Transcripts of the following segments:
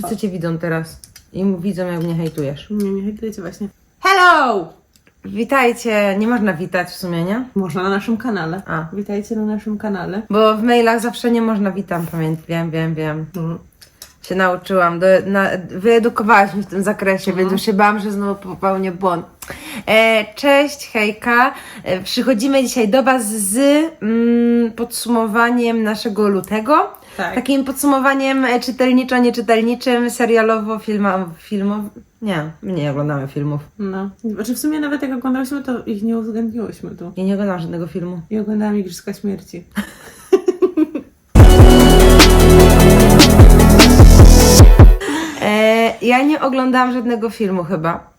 Wszyscy cię widzą teraz i widzą, jak mnie hejtujesz. Nie, nie hejtujecie właśnie. Hello! Witajcie, nie można witać w sumie, nie? Można na naszym kanale. A. Witajcie na naszym kanale. Bo w mailach zawsze nie można witam, pamiętam, wiem, wiem, wiem. Mhm. Się nauczyłam, do, na, wyedukowałaś mnie w tym zakresie, więc już się bałam, że znowu popełnię błąd. E, cześć, hejka. E, przychodzimy dzisiaj do Was z mm, podsumowaniem naszego lutego. Tak. Takim podsumowaniem e, czytelniczo-nieczytelniczym, serialowo, filmowo, filmowo. Nie, my nie oglądamy filmów. No. Znaczy w sumie nawet jak oglądałyśmy, to ich nie uwzględniłyśmy tu. Ja nie oglądam żadnego filmu. I oglądałam Igrzyska Śmierci. E, ja nie oglądałam żadnego filmu chyba.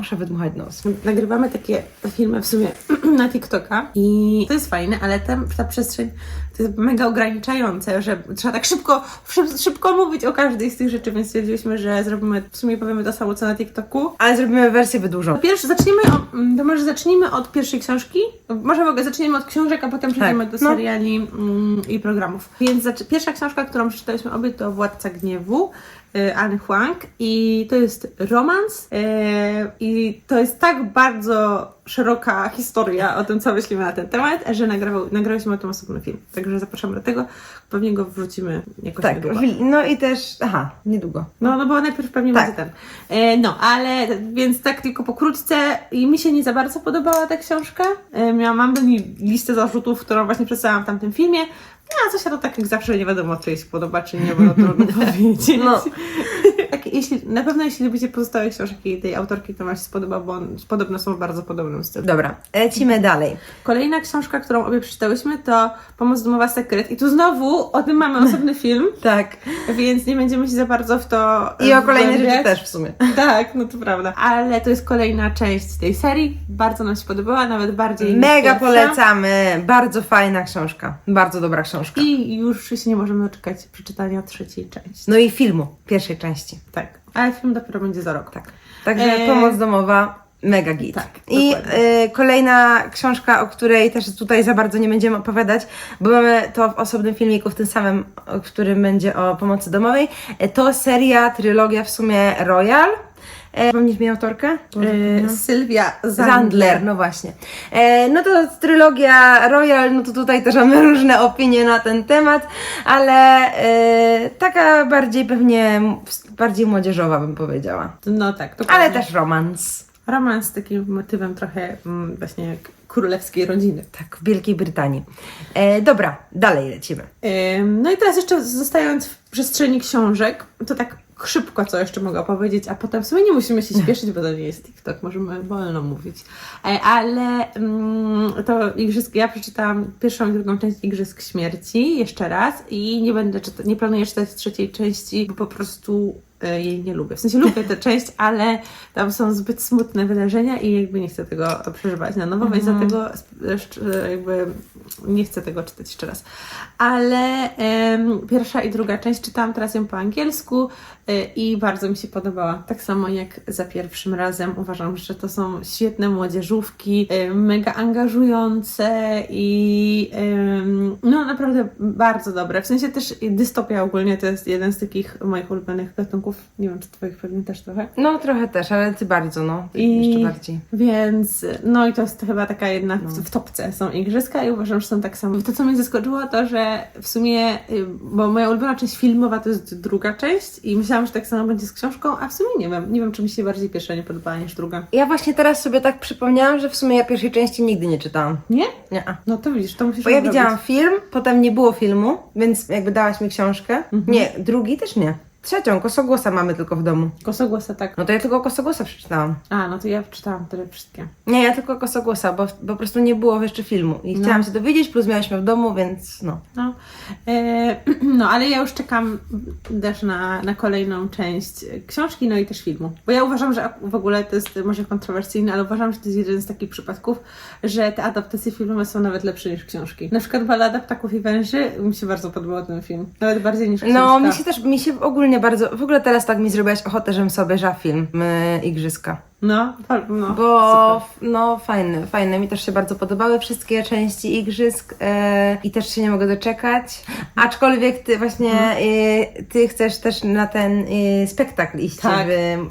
Muszę wydmuchać nos. Nagrywamy takie filmy w sumie na TikToka i to jest fajne, ale ta przestrzeń to jest mega ograniczające, że trzeba tak szybko, szyb- szybko mówić o każdej z tych rzeczy, więc stwierdziliśmy, że zrobimy, w sumie powiemy to samo co na TikToku. Ale zrobimy wersję wydłużoną. Pierwszy, zacznijmy, o, mm, to może zacznijmy od pierwszej książki. Może w ogóle zaczniemy od książek, a potem przejdziemy do no. seriali mm, i programów. Więc pierwsza książka, którą przeczytaliśmy obie, to Władca Gniewu. Y, Anny Huang i to jest romans y, i to jest tak bardzo szeroka historia o tym, co myślimy na ten temat, że nagrawał, nagrałyśmy o tym osobny film. Także zapraszamy do tego. Pewnie go wrzucimy jakoś Tak, niedługo. no i też, aha, niedługo. No, no bo najpierw pewnie Tak. będzie ten. E, no, ale więc tak tylko pokrótce i mi się nie za bardzo podobała ta książka. E, miałam, mam do niej listę zarzutów, którą właśnie przedstawiałam w tamtym filmie. No, a coś to tak jak zawsze nie wiadomo, czy jej się podoba, czy nie, bo to trudno powiedzieć. No. Jeśli, na pewno jeśli lubicie pozostałe książki tej autorki, to Wam się spodoba, bo on, podobno są w bardzo podobnym stylu. Dobra, lecimy dalej. Kolejna książka, którą obie przeczytałyśmy, to Pomoc domowa sekret. I tu znowu o tym mamy osobny film, Tak. więc nie będziemy się za bardzo w to I o kolejne rzeczy też w sumie. Tak, no to prawda. Ale to jest kolejna część tej serii. Bardzo nam się podobała, nawet bardziej. Mega polecamy. Bardzo fajna książka. Bardzo dobra książka. I już się nie możemy doczekać przeczytania trzeciej części. No i filmu, pierwszej części. Tak. Ale film dopiero będzie za rok. Tak. Także Eee, pomoc domowa, mega git. tak, I e, kolejna książka, o której też tutaj za bardzo nie będziemy opowiadać, bo mamy to w osobnym filmiku, w tym samym, w którym będzie o pomocy domowej. E, to seria, trylogia w sumie Royal. E, Pomnisz mi autorkę? E, Sylwia Zandler. Zandler, no właśnie. E, no to trylogia Royal, no to tutaj też mamy różne opinie na ten temat, ale e, taka bardziej pewnie, bardziej młodzieżowa bym powiedziała. No tak, dokładnie. Ale też romans. Romans z takim motywem trochę mm, właśnie jak królewskiej rodziny. Tak, w Wielkiej Brytanii. E, dobra, dalej lecimy. Ym, No i teraz jeszcze zostając w przestrzeni książek, to tak szybko co jeszcze mogę powiedzieć, a potem w sumie nie musimy się śpieszyć, bo to nie jest TikTok, możemy wolno mówić. E, Ale mm, to igrzysk, ja przeczytałam pierwszą i drugą część Igrzysk Śmierci jeszcze raz i nie będę czytać, nie planuję czytać trzeciej części, bo po prostu jej nie lubię. W sensie lubię tę część, ale tam są zbyt smutne wydarzenia i jakby nie chcę tego przeżywać na nowo, więc dlatego sp- jeszcze jakby nie chcę tego czytać jeszcze raz. Ale em, pierwsza i druga część czytałam teraz ją po angielsku y, i bardzo mi się podobała. Tak samo jak za pierwszym razem. Uważam, że to są świetne młodzieżówki, y, mega angażujące i no naprawdę bardzo dobre. W sensie też dystopia ogólnie to jest jeden z takich moich ulubionych gatunków. Nie wiem, czy twoich pewnie też trochę. No trochę też, ale ty bardzo, no. I- Jeszcze bardziej. Więc, no i to jest chyba taka jedna w, w topce są igrzyska i uważam, że są tak samo. To, co mnie zaskoczyło, to, że w sumie, y, bo moja ulubiona część filmowa to jest druga część i myślałam, że tak samo będzie z książką, a w sumie nie wiem. Nie wiem, czy mi się bardziej pierwsza nie podobała niż druga. Ja właśnie teraz sobie tak przypomniałam, że w sumie ja pierwszej części nigdy nie czytałam. Nie? Nie. No to widzisz, to musisz Bo ja odrobić. widziałam film, potem nie było filmu, więc jakby dałaś mi książkę. Nie, drugi też nie. Trzecią, Kosogłosa mamy tylko w domu. Kosogłosa tak. No to ja tylko Kosogłosa przeczytałam. A, no to ja czytałam te wszystkie. Nie, ja tylko Kosogłosa, bo, bo po prostu nie było jeszcze filmu. I No. chciałam się dowiedzieć, plus miałyśmy w domu, więc no. No, e, no ale ja już czekam też na, na kolejną część książki, no i też filmu. Bo ja uważam, że w ogóle to jest może kontrowersyjne, ale uważam, że to jest jeden z takich przypadków, że te adaptacje filmowe są nawet lepsze niż książki. Na przykład Balada Ptaków i Węży mi się bardzo podobał ten film. Nawet bardziej niż książka. No, mi się też, mi się ogólnie bardzo, w ogóle teraz tak mi zrobiłaś ochotę, żebym sobie film y, Igrzyska. No, fa- no Bo super. no fajne, fajne. Mi też się bardzo podobały wszystkie części igrzysk e, i też się nie mogę doczekać. Aczkolwiek ty właśnie Mhm. e, ty chcesz też na ten e, spektakl iść, Tak.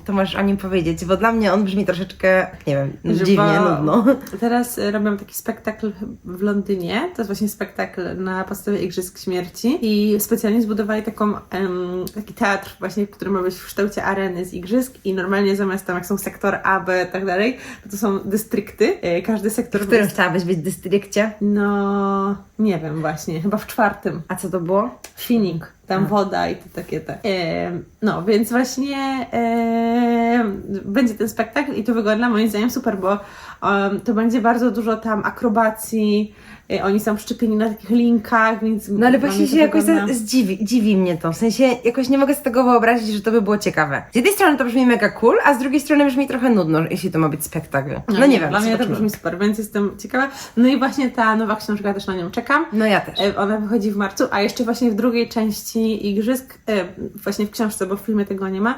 to możesz o nim powiedzieć, bo dla mnie on brzmi troszeczkę, nie wiem, Że dziwnie, nudno. Teraz y, robią taki spektakl w Londynie. To jest właśnie spektakl na podstawie Igrzysk Śmierci. I specjalnie zbudowali taką, em, taki teatr właśnie, który ma być w kształcie areny z igrzysk. I normalnie zamiast tam jak są sektor A, B i tak dalej, to, są dystrykty. Y, Każdy sektor... W którym chciałabyś być dystrykcie? No, nie wiem właśnie, chyba w czwartym. A co to było? Finning, tam woda i to takie te. Em, no, więc właśnie em, będzie ten spektakl i to wygląda moim zdaniem super, bo em, to będzie bardzo dużo tam akrobacji, e, oni są przyczepieni na takich linkach, więc... No ale właśnie się jakoś za- zdziwi, dziwi mnie to. W sensie jakoś nie mogę z tego wyobrazić, że to by było ciekawe. Z jednej strony to brzmi mega cool, a z drugiej strony brzmi trochę nudno, jeśli to ma być spektakl. No, nie wiem. Dla mnie to brzmi super, więc jestem ciekawa. No i właśnie ta nowa książka, też na nią czekam. No ja też. E, Ona wychodzi w marcu, a jeszcze właśnie w drugiej części Igrzysk, e, właśnie w książce, bo w filmie tego nie ma,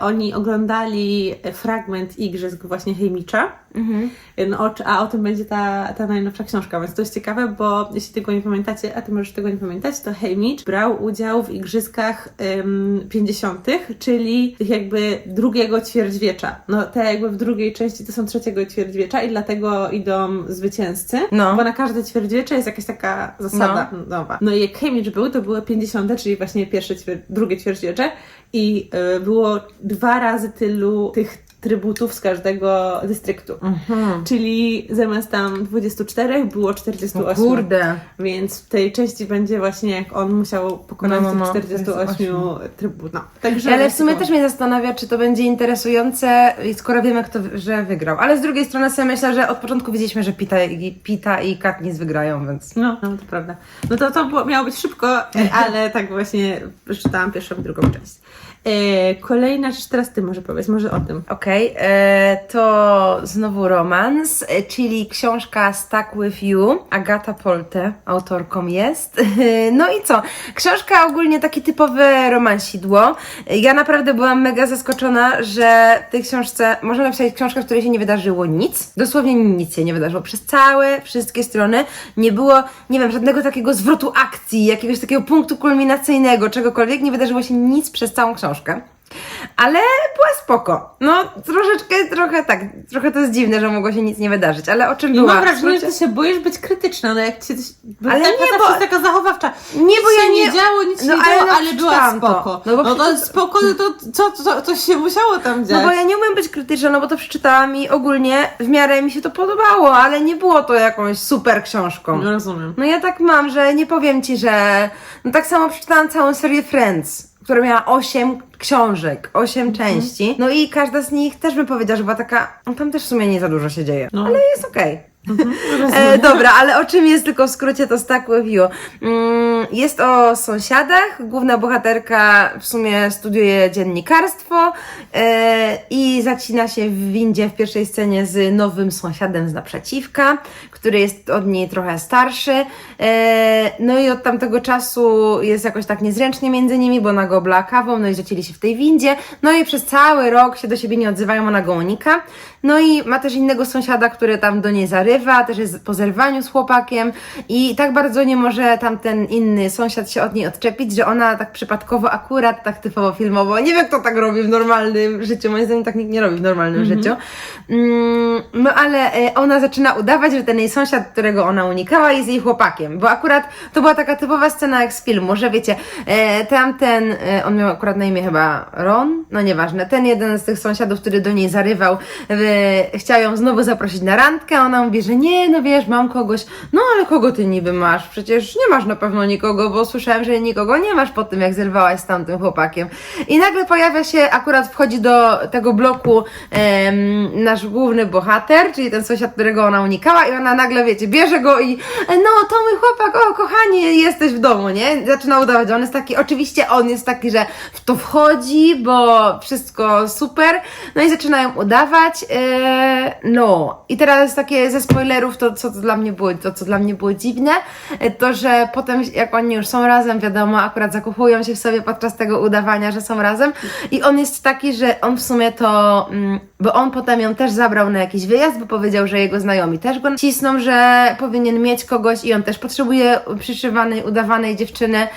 oni oglądali fragment Igrzysk właśnie Hejmicza, Mhm. E, no, a o tym będzie ta, ta najnowsza książka, więc to jest ciekawe, bo jeśli tego nie pamiętacie, a ty możesz tego nie pamiętać, to Hejmicz brał udział w Igrzyskach em, 50., czyli tych jakby drugiego ćwierćwiecza. No te jakby w drugiej części to są trzeciego ćwierćwiecza i dlatego idą zwycięzcy, No. bo na każde ćwierćwiecze jest jakaś taka zasada nowa. No i jak Hejmicz był, to były 50., czyli właśnie pierwsze, ćwier- drugie ćwierćwiecze i y, było dwa razy tylu tych trybutów z każdego dystryktu. Mhm. Czyli zamiast tam 24 było O 48. kurde. Więc w tej części będzie właśnie jak on musiał pokonać No, no, no, tych 48 48. trybut. No. Także Ale w sumie tylko- też mnie zastanawia, czy to będzie interesujące, skoro wiemy, kto że wygrał. Ale z drugiej strony sobie myślę, że od początku wiedzieliśmy, że Pita i, Pita i Katniss wygrają, więc... No, no to prawda. No to to było, miało być szybko, ale tak właśnie przeczytałam pierwszą i drugą część. E, kolejna rzecz, teraz ty może powiedz, może o tym. Okej, e, to znowu romans, e, czyli książka Stuck With You. Agata Polte autorką jest. No i co? Książka ogólnie takie typowe romansidło. Ja naprawdę byłam mega zaskoczona, że w tej książce można napisać książkę, w której się nie wydarzyło nic. Dosłownie nic się nie wydarzyło. Przez całe, wszystkie strony nie było, nie wiem, żadnego takiego zwrotu akcji, jakiegoś takiego punktu kulminacyjnego, czegokolwiek. Nie wydarzyło się nic przez całą książkę. Ale była spoko. No, troszeczkę, trochę tak, trochę to jest dziwne, że mogło się nic nie wydarzyć, ale o czym I była? mam wrażenie, że ty się boisz być krytyczna, no jak ci coś... Bo Ale taka nie, bo- jest taka zachowawcza. Nie, nic bo ja się nie- nie działo, nic się No, nie ale działo, no, ale była spoko. No, bo No to spoko, no to co, co, coś się musiało tam dziać. No bo ja nie umiem być krytyczna, no bo to przeczytałam i ogólnie w miarę mi się to podobało, ale nie było to jakąś super książką. No rozumiem. No ja tak mam, że nie powiem ci, że. No tak samo przeczytałam całą serię Friends, która miała 8 książek, 8 Mhm. części. No i każda z nich też bym powiedziała, że była taka. No tam też w sumie nie za dużo się dzieje. No. Ale jest okej. E, dobra, ale o czym jest tylko w skrócie to Stuck With You? Jest o sąsiadach. Główna bohaterka w sumie studiuje dziennikarstwo e, i zacina się w windzie w pierwszej scenie z nowym sąsiadem z naprzeciwka, który jest od niej trochę starszy. E, no i od tamtego czasu jest jakoś tak niezręcznie między nimi, bo ona go kawą, no i zacięli się w tej windzie. No i przez cały rok się do siebie nie odzywają, ona go unika. No i ma też innego sąsiada, który tam do niej zarywa, też jest po zerwaniu z chłopakiem i tak bardzo nie może tamten inny sąsiad się od niej odczepić, że ona tak przypadkowo, akurat tak typowo filmowo, nie wiem kto tak robi w normalnym życiu, moim zdaniem tak nikt nie robi w normalnym życiu, mm, no ale e, ona zaczyna udawać, że ten jej sąsiad, którego ona unikała jest jej chłopakiem, bo akurat to była taka typowa scena jak z filmu, że wiecie, e, tamten, e, on miał akurat na imię chyba Ron, no nieważne, ten jeden z tych sąsiadów, który do niej zarywał, e, chciał ją znowu zaprosić na randkę, ona mówi, że nie, no wiesz, mam kogoś, no ale kogo ty niby masz? Przecież nie masz na pewno nikogo, bo słyszałem, że nikogo nie masz po tym, jak zerwałaś z tamtym chłopakiem. I nagle pojawia się, akurat wchodzi do tego bloku em, nasz główny bohater, czyli ten sąsiad, którego ona unikała i ona nagle, wiecie, bierze go i no, to mój chłopak, o kochanie, jesteś w domu, nie? Zaczyna udawać, on jest taki, oczywiście on jest taki, że w to wchodzi, bo wszystko super, no i zaczynają udawać, e, no. I teraz takie zespoły spoilerów, to co dla mnie było, to co dla mnie było dziwne, e, to że potem jak oni już są razem, wiadomo, akurat zakochują się w sobie podczas tego udawania, że są razem. I on jest taki, że on w sumie to, mm, bo on potem ją też zabrał na jakiś wyjazd, bo powiedział, że jego znajomi też go cisną, że powinien mieć kogoś i on też potrzebuje przyszywanej, udawanej dziewczyny,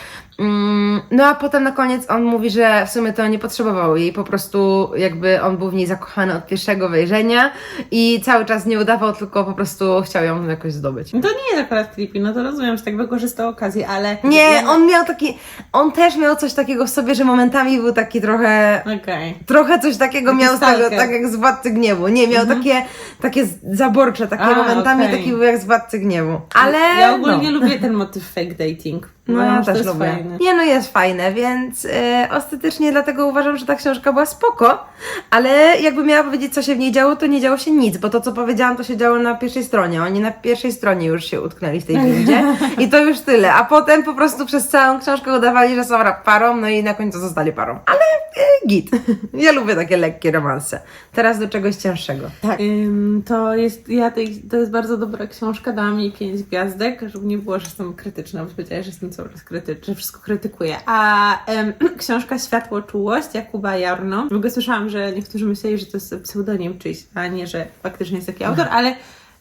No a potem na koniec on mówi, że w sumie to nie potrzebował jej, po prostu jakby on był w niej zakochany od pierwszego wejrzenia i cały czas nie udawał, tylko po prostu chciał ją jakoś zdobyć. No to nie jest akurat creepy, no to rozumiem, że tak wykorzystał okazję, ale... Nie, on miał taki, on też miał coś takiego w sobie, że momentami był taki trochę, Okej. trochę coś takiego Taki miał z tego, tak jak z Władcy Gniewu. Nie, miał takie, takie zaborcze, takie A, momentami okej. taki był jak z Władcy Gniewu. Ale Ja ogólnie no. lubię ten motyw fake dating. No Uważam, ja też lubię. fajne. Nie no, jest fajne, więc e, ostatecznie dlatego uważam, że ta książka była spoko, ale jakby miała powiedzieć, co się w niej działo, to nie działo się nic, bo to, co powiedziałam, to się działo na pierwszej stronie. Oni na pierwszej stronie już się utknęli w tej windzie i to już tyle. A potem po prostu przez całą książkę udawali, że są parą, no i na końcu zostali parą. Ale e, git. Ja lubię takie lekkie romanse. Teraz do czegoś cięższego. Tak. Ym, to, jest, ja tej, to jest bardzo dobra książka, dałam jej 5 gwiazdek, żeby nie było, że jestem krytyczna, bo powiedziałeś, że jestem cały że wszystko krytykuję. A em, książka Światło Czułość Jakuba Jarno. W ogóle słyszałam, że niektórzy myśleli, że to jest pseudonim czyjś, a nie, że faktycznie jest taki autor, ale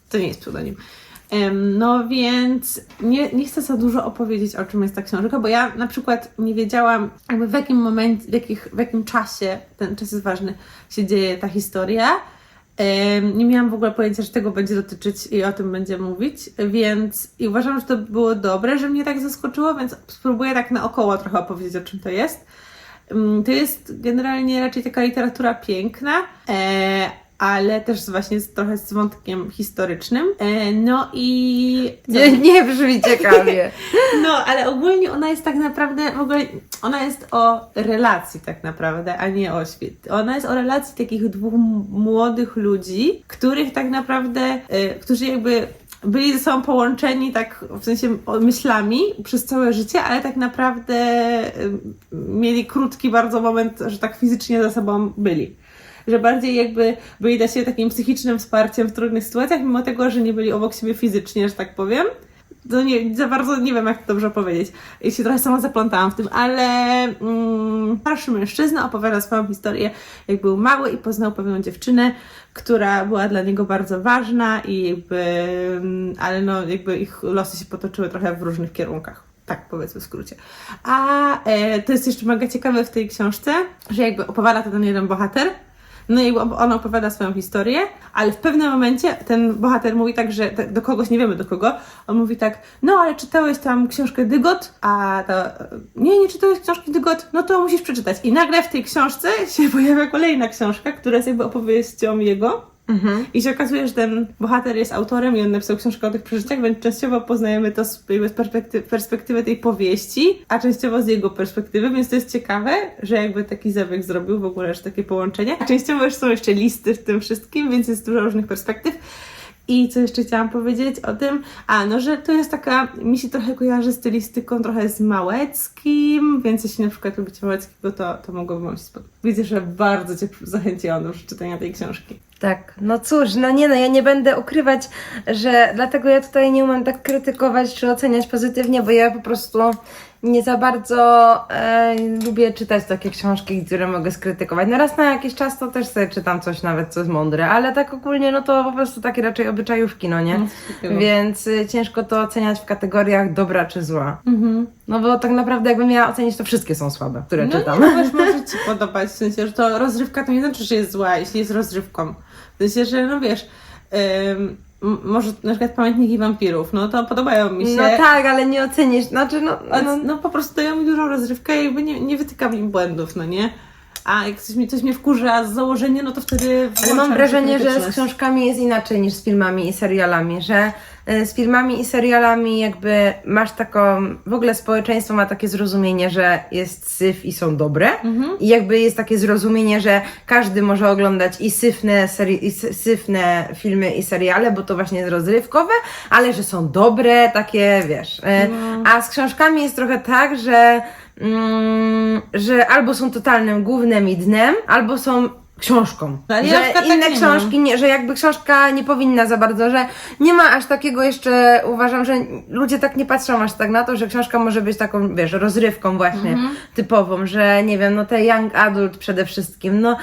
to nie jest pseudonim. Em, No więc nie, nie chcę za dużo opowiedzieć o czym jest ta książka, bo ja na przykład nie wiedziałam jakby w jakim momencie, w, jakich, w jakim czasie, ten czas jest ważny, się dzieje ta historia. Nie miałam w ogóle pojęcia, że tego będzie dotyczyć i o tym będzie mówić, więc i uważam, że to było dobre, że mnie tak zaskoczyło, więc spróbuję tak naokoło trochę opowiedzieć, o czym to jest. Mm, To jest generalnie raczej taka literatura piękna, e, ale też właśnie z, trochę z wątkiem historycznym. E, no i. co? Nie, nie brzmi ciekawie. No, ale ogólnie ona jest tak naprawdę, w ogóle ona jest o relacji tak naprawdę, a nie o świecie. Ona jest o relacji takich dwóch młodych ludzi, których tak naprawdę, y, którzy jakby byli ze sobą połączeni tak w sensie myślami przez całe życie, ale tak naprawdę y, mieli krótki bardzo moment, że tak fizycznie ze sobą byli. Że bardziej jakby byli dla siebie takim psychicznym wsparciem w trudnych sytuacjach, mimo tego, że nie byli obok siebie fizycznie, że tak powiem to nie, za bardzo nie wiem, jak to dobrze powiedzieć. I się trochę sama zaplątałam w tym, ale mm, starszy mężczyzna opowiada swoją historię, jak był mały i poznał pewną dziewczynę, która była dla niego bardzo ważna i jakby, mm, ale no jakby ich losy się potoczyły trochę w różnych kierunkach. Tak powiedzmy w skrócie. A e, to jest jeszcze mega ciekawe w tej książce, że jakby opowiada to ten jeden bohater, no i jakby on opowiada swoją historię, ale w pewnym momencie ten bohater mówi tak, że te- do kogoś, nie wiemy do kogo, on mówi tak, no ale czytałeś tam książkę Dygot, a ta, nie, nie czytałeś książki Dygot, no to musisz przeczytać. I nagle w tej książce się pojawia kolejna książka, która jest jakby opowieścią jego. I się okazuje, że ten bohater jest autorem i on napisał książkę o tych przeżyciach, więc częściowo poznajemy to z, perspektywy, perspektywy tej powieści, a częściowo z jego perspektywy, więc to jest ciekawe, że jakby taki zabieg zrobił w ogóle, że takie połączenie. A częściowo już są jeszcze listy w tym wszystkim, więc jest dużo różnych perspektyw. I co jeszcze chciałam powiedzieć o tym? A, no, że to jest taka, mi się trochę kojarzy stylistyką trochę z Małeckim, więc jeśli na przykład lubicie Małeckiego, to, to mogłoby Wam się spodobać. Widzę, że bardzo Cię zachęciłam do przeczytania tej książki. Tak, no cóż, no nie no, ja nie będę ukrywać, że dlatego ja tutaj nie umiem tak krytykować czy oceniać pozytywnie, bo ja po prostu nie za bardzo e, lubię czytać takie książki, które mogę skrytykować. No raz na jakiś czas to też sobie czytam coś nawet, co jest mądre, ale tak ogólnie no to po prostu takie raczej obyczajówki, no nie? No. Więc y, ciężko to oceniać w kategoriach dobra czy zła. Mhm. No bo tak naprawdę jakbym miała ocenić, to wszystkie są słabe, które No czytam. nie, no też może Ci podobać, w sensie, że to rozrywka to nie znaczy, że jest zła, jeśli jest rozrywką. W sensie, że no wiesz, ym, może na przykład Pamiętniki Wampirów, no to podobają mi się. No tak, ale nie ocenisz, znaczy no, A, no, no po prostu dają mi dużą rozrywkę i jakby nie, nie wytykam im błędów, no nie? A jak coś, mi, coś mnie wkurza z założenia, no to wtedy Ale mam włączam wrażenie, że z krytyczność. książkami jest inaczej niż z filmami i serialami, że z filmami i serialami jakby masz taką, w ogóle społeczeństwo ma takie zrozumienie, że jest syf i są dobre i jakby jest takie zrozumienie, że każdy może oglądać i syfne, seri- i sy- syfne filmy i seriale, bo to właśnie jest rozrywkowe, ale że są dobre, takie wiesz. y, A z książkami jest trochę tak, że mm, że albo są totalnym głównym i dnem, albo są książką. No, ale że ja tak inne nie książki, nie, że jakby książka nie powinna za bardzo, że nie ma aż takiego jeszcze, uważam, że ludzie tak nie patrzą aż tak na to, że książka może być taką, wiesz, rozrywką właśnie Mhm. typową, że nie wiem, no te young adult przede wszystkim, no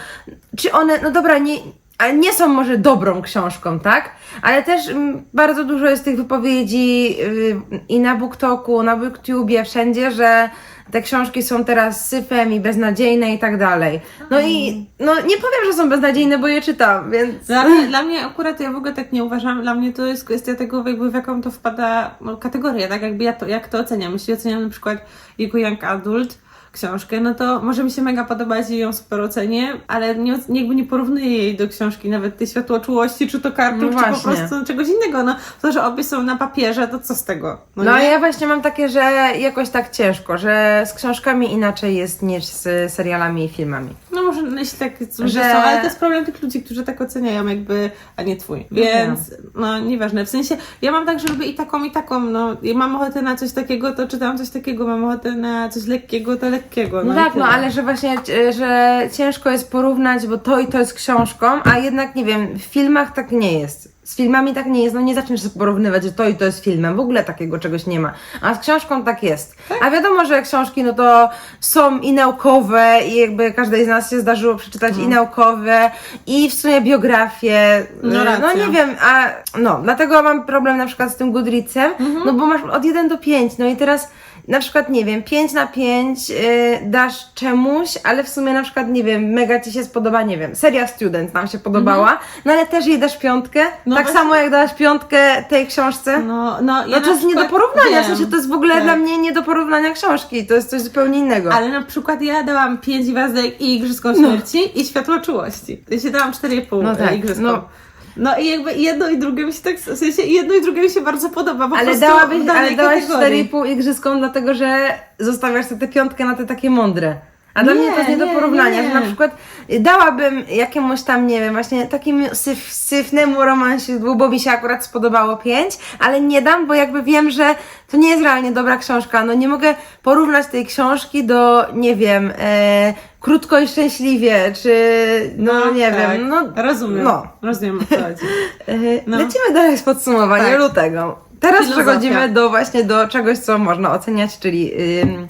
czy one, no dobra, nie, ale nie są może dobrą książką, tak? Ale też mm, bardzo dużo jest tych wypowiedzi y, i na BookToku, na BookTubie, wszędzie, że te książki są teraz syfem i beznadziejne i tak dalej. No i no nie powiem, że są beznadziejne, bo je czytam, więc... Dla mnie, dla mnie akurat ja w ogóle tak nie uważam. Dla mnie to jest kwestia tego, jakby w jaką to wpada no, kategorię, tak? Jakby ja to, jak to oceniam. Jeśli oceniam na przykład jako young adult książkę, no to może mi się mega podobać i ją super ocenię, ale nie, jakby nie porównuję jej do książki, nawet tej światłoczułości, czy to kartów, No czy po prostu czegoś innego. No to, że obie są na papierze, to co z tego? No, a ja właśnie mam takie, że jakoś tak ciężko, że z książkami inaczej jest niż z serialami i filmami. No może no, jeśli tak że... Że- są, ale to jest problem tych ludzi, którzy tak oceniają jakby, a nie twój. Więc no nieważne. W sensie ja mam tak, że lubię i taką i taką, no i mam ochotę na coś takiego, to czytam coś takiego, mam ochotę na coś lekkiego, to lekkiego. No, i tak, no ale że właśnie, e, że ciężko jest porównać, bo to i to jest książką, a jednak nie wiem, w filmach tak nie jest. Z filmami tak nie jest, no nie zaczniesz sobie porównywać, że to i to jest filmem, w ogóle takiego czegoś nie ma. A z książką tak jest. A wiadomo, że książki no to są i naukowe i jakby każdej z nas się zdarzyło przeczytać i naukowe i w sumie biografie. No racja. no nie wiem, a no dlatego mam problem na przykład z tym Goodreadsem, Mhm. no bo masz od 1 do 5, no i teraz na przykład, nie wiem, 5 na 5 y, dasz czemuś, ale w sumie na przykład, nie wiem, mega Ci się spodoba, nie wiem, seria Student nam się podobała, no ale też jej dasz piątkę, Mhm. No tak właśnie. samo jak dałaś piątkę tej książce. No, No, no, ja to na jest nie do porównania, w wiem. sensie to jest w ogóle Tak. dla mnie nie do porównania książki, to jest coś zupełnie innego. Ale na przykład ja dałam 5 gwiazdek i Igrzysko Śmierci i Światło Czułości. Ja się dałam 4,5 No no tak, no. No. i jakby jedno i drugie mi się tak, w sensie jedno i drugie mi się bardzo podoba, po Ale dałabyś, ale dałaś kategorii. 4,5 igrzyskom, dlatego że zostawiasz sobie tę piątkę na te takie mądre. A dla Nie, mnie to jest nie do nie, porównania, nie. że na przykład dałabym jakiemuś tam, nie wiem, właśnie takim syf, syfnemu romansie, bo mi się akurat spodobało 5, ale nie dam, bo jakby wiem, że to nie jest realnie dobra książka. No nie mogę porównać tej książki do, nie wiem, e, Krótko i Szczęśliwie, czy no, nie tak. wiem, no Rozumiem, No. rozumiem o co chodzi. E, No. Lecimy dalej z podsumowaniem Tak. lutego. Teraz Filozofia. przechodzimy do właśnie do czegoś, co można oceniać, czyli ym,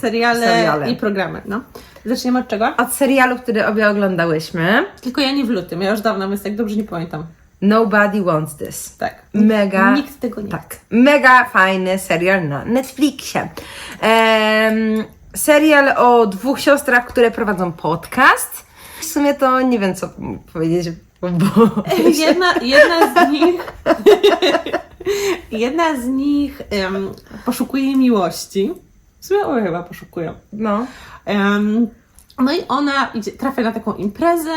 Seriale, Seriale. i programy, no. Zaczniemy od czego? od serialu, który obie oglądałyśmy. Tylko ja nie w lutym, ja już dawno, więc tak dobrze nie pamiętam. Nobody Wants This. Tak. Mega. Nikt tego nie Tak. Mega fajny serial na Netflixie. Em, serial o dwóch siostrach, które prowadzą podcast. W sumie to nie wiem, co powiedzieć, bo... Jedna, jedna z nich jedna z nich em, poszukuje miłości. Obie chyba poszukują. No. Em, no i ona idzie, trafia na taką imprezę,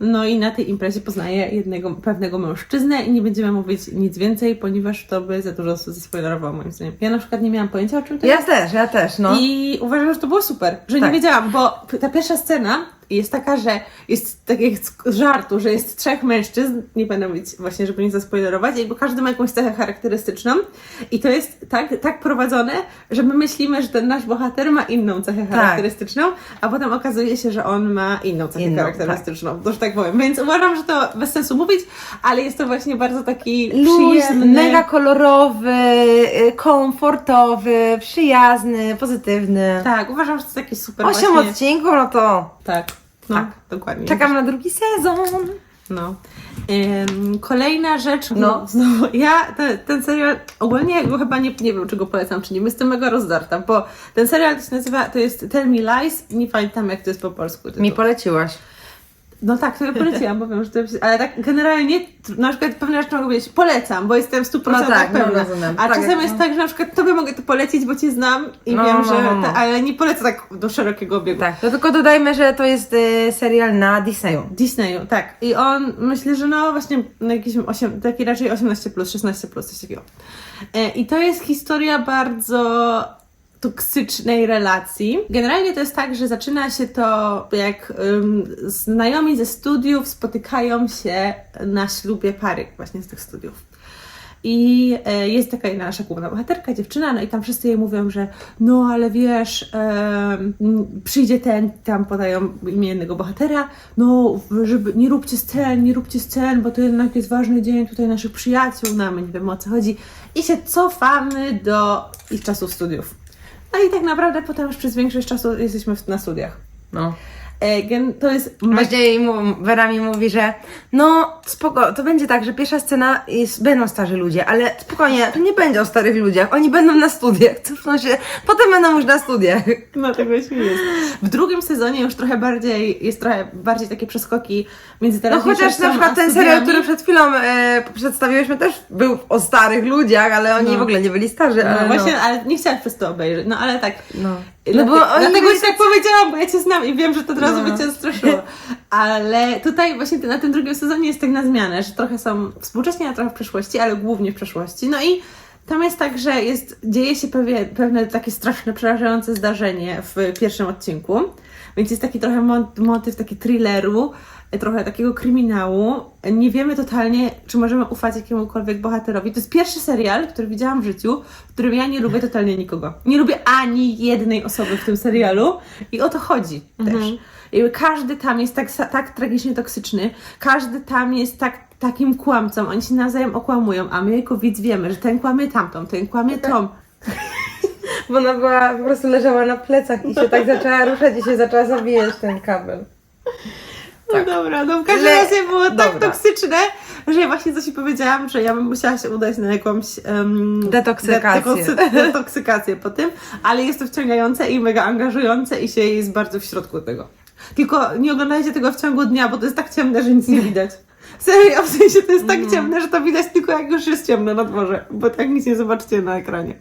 no i na tej imprezie poznaje jednego pewnego mężczyznę i nie będziemy mówić nic więcej, ponieważ to by za dużo zaspoilerowało moim zdaniem. Ja na przykład nie miałam pojęcia o czym to Ja jest. też, ja też, no. I uważam, że to było super, że Tak. nie wiedziałam, bo ta pierwsza scena jest taka, że jest tak z żartu, że jest trzech mężczyzn, nie będę mówić właśnie, żeby nie zaspoilerować, jakby każdy ma jakąś cechę charakterystyczną i to jest tak, tak prowadzone, że my myślimy, że ten nasz bohater ma inną cechę Tak. charakterystyczną, a potem okazuje się, że on ma inną cechę Inną, charakterystyczną, że tak powiem. Więc uważam, że to bez sensu mówić, ale jest to właśnie bardzo taki Luźny, przyjemny. mega kolorowy, y, komfortowy, przyjazny, pozytywny. Tak, uważam, że to taki super Osiem właśnie... odcinków, no to Tak, no, Tak. dokładnie. czekam na drugi sezon. No. Ym, kolejna rzecz, no, No. znowu, ja te, ten serial, ogólnie go chyba nie, nie wiem, czy go polecam, czy nie, jestem mega rozdarta, bo ten serial to się nazywa, to jest Tell Me Lies, nie pamiętam jak to jest po polsku. tytuł. Mi poleciłaś. No tak, to ja poleciłam, bo wiem, że to jest, ale tak generalnie, na przykład pewne rzeczy mogę powiedzieć, polecam, bo jestem w 100% No tak, no pewna. rozumiem. A Tak, czasem no. jest tak, że na przykład tobie mogę to polecić, bo cię znam i No, wiem, no, że, no, no. Te, ale nie polecę tak do szerokiego obiegu. Tak, to tylko dodajmy, że to jest y, serial na Disneyu. Disneyu, tak. I on myślę, że no właśnie na jakiś 8, taki raczej 18, 16, coś takiego. E, I to jest historia bardzo toksycznej relacji. Generalnie to jest tak, że zaczyna się to, jak znajomi ze studiów spotykają się na ślubie pary właśnie z tych studiów. I e, jest taka jedna nasza główna bohaterka, dziewczyna, no i tam wszyscy jej mówią, że no ale wiesz, e, przyjdzie ten, tam podają imię jednego bohatera, no żeby nie róbcie scen, nie róbcie scen, bo to jednak jest ważny dzień tutaj naszych przyjaciół, no a my nie wiemy o co chodzi. I się cofamy do ich czasów studiów. No i tak naprawdę potem już przez większość czasu jesteśmy w, na studiach. No. Gen- to jest mu- Wera mi mówi, że no spoko, to będzie tak, że pierwsza scena jest, będą starzy ludzie, ale spokojnie, to nie będzie o starych ludziach, oni będą na studiach, cofną się, potem będą już na studiach. Dlatego się jest. W drugim sezonie już trochę bardziej, jest trochę bardziej takie przeskoki między No teraźniejszością chociaż na przykład ten serial, który przed chwilą e, przedstawiłyśmy też był o starych ludziach, ale oni No. w ogóle nie byli starzy, No ale właśnie, ale nie chciałam przez to obejrzeć. No ale tak. no. No bo dlatego ci tak powiedziałam, bo ja cię znam i wiem, że to od razu No. by cię straszyło. Ale tutaj właśnie na tym drugim sezonie jest tak na zmianę, że trochę są współcześnie, a trochę w przeszłości, ale głównie w przeszłości. No i tam jest tak, że jest, dzieje się pewne, pewne takie straszne, przerażające zdarzenie w pierwszym odcinku. Więc jest taki trochę mo- motyw taki thrilleru, trochę takiego kryminału. Nie wiemy totalnie, czy możemy ufać jakiemukolwiek bohaterowi. To jest pierwszy serial, który widziałam w życiu, w którym ja nie lubię totalnie nikogo. Nie lubię ani jednej osoby w tym serialu i o to chodzi też. I każdy tam jest tak, tak tragicznie toksyczny, każdy tam jest tak, takim kłamcą, oni się nawzajem okłamują, a my jako widz wiemy, że ten kłamie tamtą, ten kłamie tą. Bo ona była, po prostu leżała na plecach i się tak zaczęła ruszać i się zaczęła zawijać ten kabel. No dobra, no w każdym Le- razie było tak dobra. toksyczne, że ja właśnie coś powiedziałam, że ja bym musiała się udać na jakąś um, Detoksykację. detoksykację po tym, ale jest to wciągające i mega angażujące i się jest bardzo w środku tego. Tylko nie oglądajcie tego w ciągu dnia, bo to jest tak ciemne, że nic nie widać. Serio, w sensie to jest tak ciemne, że to widać tylko jak już jest ciemno na dworze, bo tak nic nie zobaczycie na ekranie.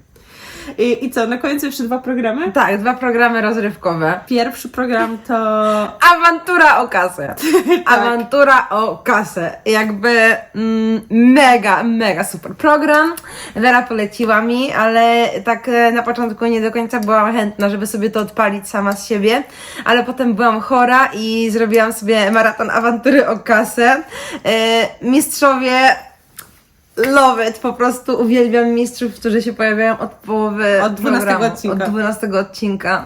I, I co, na końcu jeszcze dwa programy? Tak, dwa programy rozrywkowe. Pierwszy program to Awantura o kasę. Awantura o kasę. Jakby mm, mega, mega super program. Wera poleciła mi, ale tak e, na początku nie do końca byłam chętna, żeby sobie to odpalić sama z siebie, ale potem byłam chora i zrobiłam sobie maraton awantury o kasę. E, mistrzowie Love it, po prostu uwielbiam mistrzów, którzy się pojawiają od połowy Od 12 programu, odcinka. Od 12 odcinka.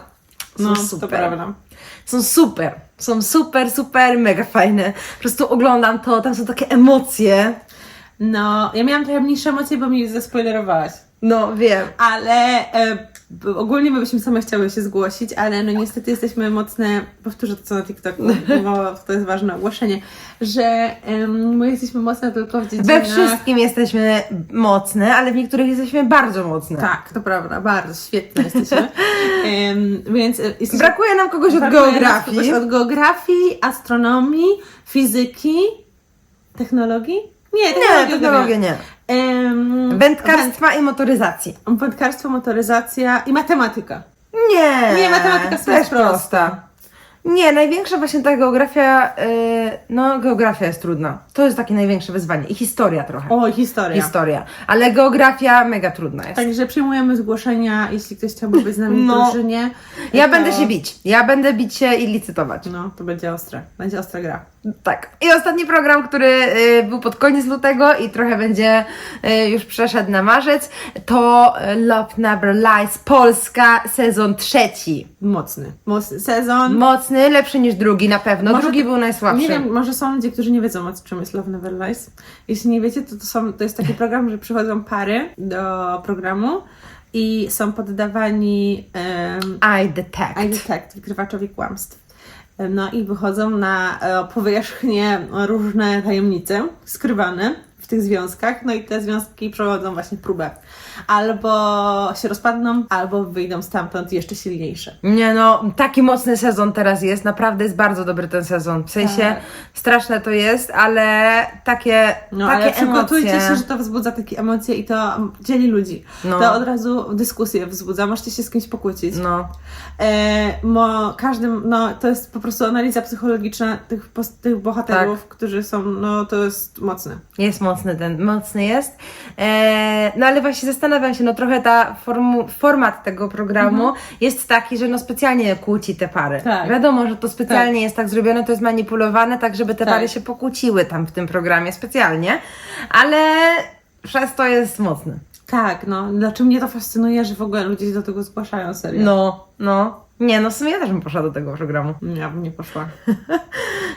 Są no, super. to prawda. Są super. Są super, super, mega fajne. Po prostu oglądam to, tam są takie emocje. No, ja miałam trochę mniejsze emocje, bo mi zaspoilerowałaś. No, wiem. Ale e, ogólnie my byśmy same chciały się zgłosić, ale no niestety jesteśmy mocne, powtórzę to co na TikToku, bo to jest ważne ogłoszenie, że em, my jesteśmy mocne tylko w dziedzinach... We wszystkim jesteśmy mocne, ale w niektórych jesteśmy bardzo mocne. Tak, to prawda, bardzo świetnie jesteśmy. Em, więc e, jesteśmy... Brakuje nam kogoś od brakuje geografii. kogoś Od geografii, astronomii, fizyki, technologii? Nie, Nie, technologii technologię nie. Wędkarstwa i motoryzacji. Wędkarstwo, motoryzacja i matematyka. Nie. Nie, matematyka to jest prosta. prosta. Nie, największa właśnie ta geografia, yy, no geografia jest trudna. To jest takie największe wyzwanie. I historia trochę. O, historia. Historia. Ale geografia mega trudna jest. Także przyjmujemy zgłoszenia, jeśli ktoś chciałby być z nami No. w drużynie. Ja to- będę się bić. Ja będę bić się i licytować. No, to będzie ostre. Będzie ostra gra. Tak. I ostatni program, który y, był pod koniec lutego i trochę będzie y, już przeszedł na marzec, to y, Love Never Lies Polska, sezon trzeci. Mocny. Mocny sezon. Mocny, lepszy niż drugi na pewno. Może drugi to- był najsłabszy. Nie wiem, może są ludzie, którzy nie wiedzą o czym jest Love Never Lies. Jeśli nie wiecie, to, to, są, to jest taki program, że przychodzą pary do programu i są poddawani um, I detect. I detect, wykrywaczowi kłamstw. No i wychodzą na e, powierzchnię różne tajemnice skrywane w tych związkach, no i te związki przechodzą właśnie próbę. Albo się rozpadną, albo wyjdą stamtąd jeszcze silniejsze. Nie no, taki mocny sezon teraz jest, naprawdę jest bardzo dobry ten sezon. W sensie Tak. straszne to jest, ale takie, No takie ale przygotujcie emocje. się, że to wzbudza takie emocje i to dzieli ludzi. No. To od razu dyskusję wzbudza, możecie się z kimś pokłócić. No. E, mo, każdym, no to jest po prostu analiza psychologiczna tych, tych bohaterów, Tak. którzy są, no to jest mocne. Jest mocny ten, mocny jest. E, no ale właśnie zastanawiam się, no trochę ta formu, format tego programu jest taki, że no specjalnie kłóci te pary. Mhm. Tak. Wiadomo, że to specjalnie jest tak zrobione, to jest manipulowane, tak żeby te Tak. pary się pokłóciły tam w tym programie specjalnie, ale przez to jest mocny. Tak, no. Znaczy mnie to fascynuje, że w ogóle ludzie się do tego zgłaszają, serio. No, no. Nie, no w sumie ja też bym poszła do tego programu. Ja bym nie poszła.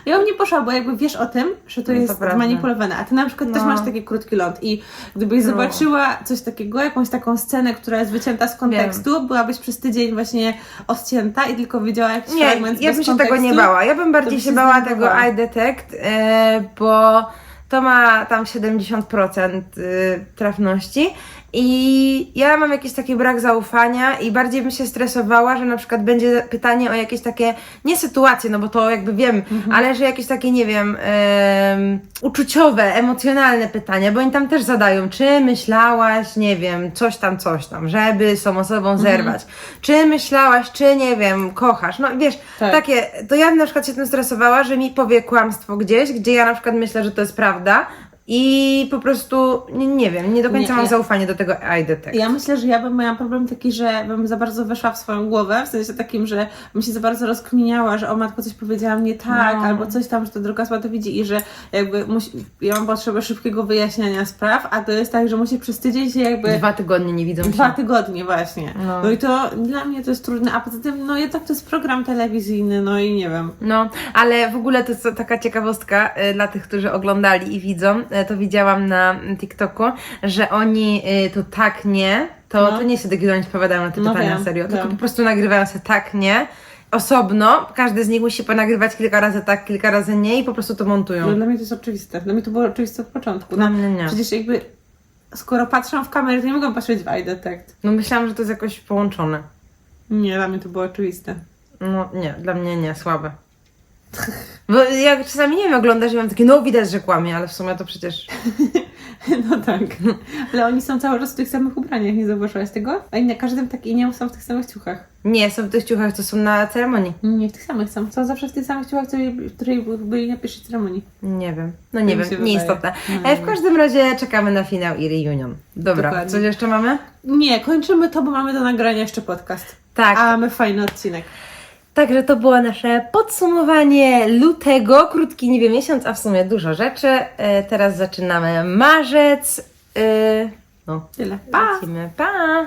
ja bym nie poszła, bo jakby wiesz o tym, że to No to jest prawda. manipulowane. A ty na przykład też No. masz taki krótki ląd i gdybyś No. zobaczyła coś takiego, jakąś taką scenę, która jest wycięta z kontekstu, byłabyś przez tydzień właśnie odcięta i tylko widziała jakiś Nie, fragment ja bym się tego nie bała. Ja bym bardziej się się bała tego eye detect, e, bo to ma tam 70% y, trafności i ja mam jakiś taki brak zaufania i bardziej bym się stresowała, że na przykład będzie pytanie o jakieś takie, nie sytuacje, no bo to jakby wiem, Mhm. ale że jakieś takie, nie wiem, em, uczuciowe, emocjonalne pytania, bo oni tam też zadają, czy myślałaś, nie wiem, coś tam, coś tam, żeby z tą osobą Mhm. zerwać, czy myślałaś, czy nie wiem, kochasz, no wiesz, Tak. takie, to ja bym na przykład się tym stresowała, że mi powie kłamstwo gdzieś, gdzie ja na przykład myślę, że to jest prawda i po prostu, nie, nie wiem, nie do końca Nie, mam ja- zaufanie do tego eye detect. Ja myślę, że ja bym miała problem taki, że bym za bardzo weszła w swoją głowę, w sensie takim, że bym się za bardzo rozkminiała, że o matko coś powiedziałam nie tak, No. albo coś tam, że to druga osoba to widzi i że jakby musi, ja mam potrzebę szybkiego wyjaśniania spraw, a to jest tak, że musi przez tydzień się jakby... Dwa tygodnie nie widzą Dwa się. tygodnie właśnie. No. No. i to dla mnie to jest trudne, a poza tym, no jednak to jest program telewizyjny, no i nie wiem. No, ale w ogóle to jest taka ciekawostka y, dla tych, którzy oglądali i widzą, y, to widziałam na TikToku, że oni y, to tak nie, to, No. to nie że oni odpowiadają na te No pytania wiem, serio, tylko wiem. po prostu nagrywają się tak nie, osobno, każdy z nich musi ponagrywać kilka razy tak, kilka razy nie i po prostu to montują. No, dla mnie to jest oczywiste. Dla mnie to było oczywiste od początku. Dla No, mnie nie. Przecież jakby skoro patrzą w kamerę, to nie mogą patrzeć w eye detect. No myślałam, że to jest jakoś połączone. Nie, dla mnie to było oczywiste. No nie, dla mnie nie, słabe. Bo jak czasami nie wiem, oglądasz i mam takie, no widać, że kłamie, ale w sumie to przecież... No tak. Ale oni są cały czas w tych samych ubraniach, nie zauważyłaś tego? A na każdym tak i nie są w tych samych ciuchach. Nie, są w tych ciuchach, co są na ceremonii. Nie, w tych samych są. Są zawsze w tych samych ciuchach, które- w której byli na pierwszej ceremonii. Nie wiem. No nie mi wiem, nieistotne. wydaje. No, E, nie w każdym razie czekamy na finał i reunion. Dobra, Dokładnie. coś jeszcze mamy? Nie, kończymy to, bo mamy do nagrania jeszcze podcast. Tak. A mamy fajny odcinek. Także to było nasze podsumowanie lutego. Krótki niby miesiąc, a w sumie dużo rzeczy. E, teraz zaczynamy marzec. E, no, Tyle. Pa! lecimy. Pa!